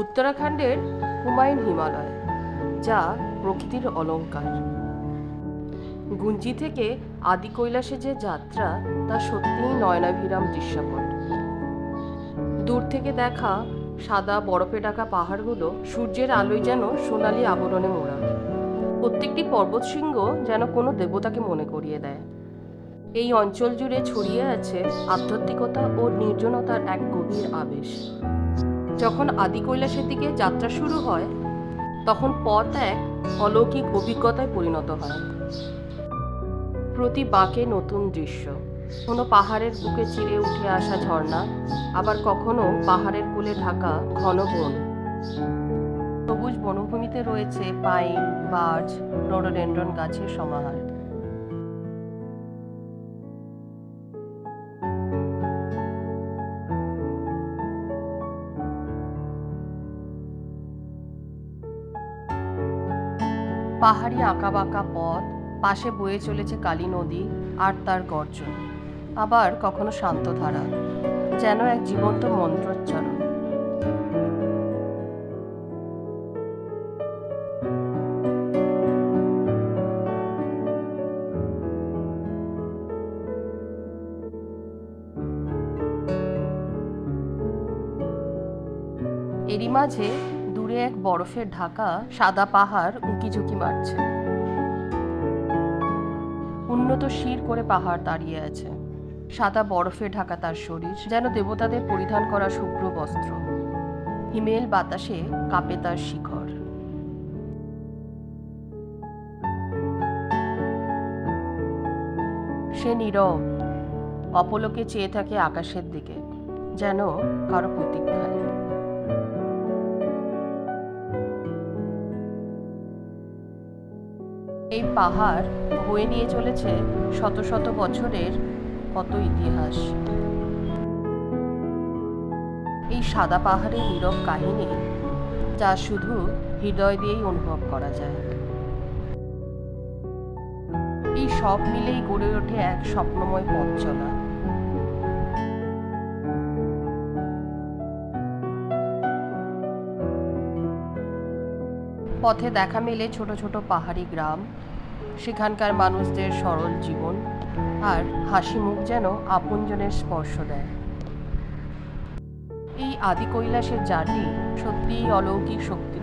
উত্তরাখণ্ডের হুমায়ুন হিমালয়, যা প্রকৃতির অলংকার গুঞ্জি থেকে আদি কৈলাসে যে যাত্রা, তা সত্যিই নয়নাভিরাম দৃশ্যপট। দূর থেকে দেখা সাদা বরফে ঢাকা পাহাড়গুলো, সূর্যের আলোয় যেন সোনালি আবরণে মোড়া। প্রত্যেকটি পর্বতশৃঙ্গ যেন কোনো দেবতাকে মনে করিয়ে দেয়। এই অঞ্চল জুড়ে ছড়িয়ে আছে আধ্যাত্মিকতা ও নির্জনতার এক গভীর আবেশ। যখন আদি কৈলাসের দিকে যাত্রা শুরু হয়, তখন পথ এক অলৌকিক অভিজ্ঞতায় পরিণত হয়। প্রতি বাঁকে নতুন দৃশ্য। কোনো পাহাড়ের বুকে চিরে উঠে আসা ঝর্ণা, আবার কখনো পাহাড়ের কোলে ঢাকা ঘন বন। সবুজ বনভূমিতে রয়েছে পাইন বার্চ রোডোডেন্ড্রন গাছের সমাহার। পাহাড়ি আঁকাবাঁকা পথ, পাশে বয়ে চলেছে কালী নদী আর তার গর্জন, আবার কখনো শান্ত ধারা, যেন এক জীবন্ত মন্ত্রোচ্চারণ। এরই মাঝে দূরে এক বরফের ঢাকা সাদা পাহাড় উঁকি ঝুঁকি মারছে। উন্নত শির করে পাহাড় দাঁড়িয়ে আছে। সাদা বরফে ঢাকা তার শরীর, যেন দেবতাদের পরিধান করা শুভ্র বস্ত্র। হিমেল বাতাসে কাঁপে তার শিখর। সে নীরব, অপলোকে চেয়ে থাকে আকাশের দিকে, যেন কারও প্রতীক্ষায়। এই পাহাড় বয়ে নিয়ে চলেছে শত শত বছরের কত ইতিহাস। এই সাদা পাহাড়ের নীরব কাহিনী যা শুধু হৃদয় দিয়েই অনুভব করা যায়। এই সব মিলেই গড়ে ওঠে এক স্বপ্নময় পথ চলা। পথে দেখা মেলে ছোট ছোট পাহাড়ি গ্রাম সেখানকার মানুষদের সরল জীবন আর হাসি মুখ যেন আপনজনের স্পর্শ দেয়। এই আদি কৈলাসের জার্নি সত্যিই অলৌকিক শক্তি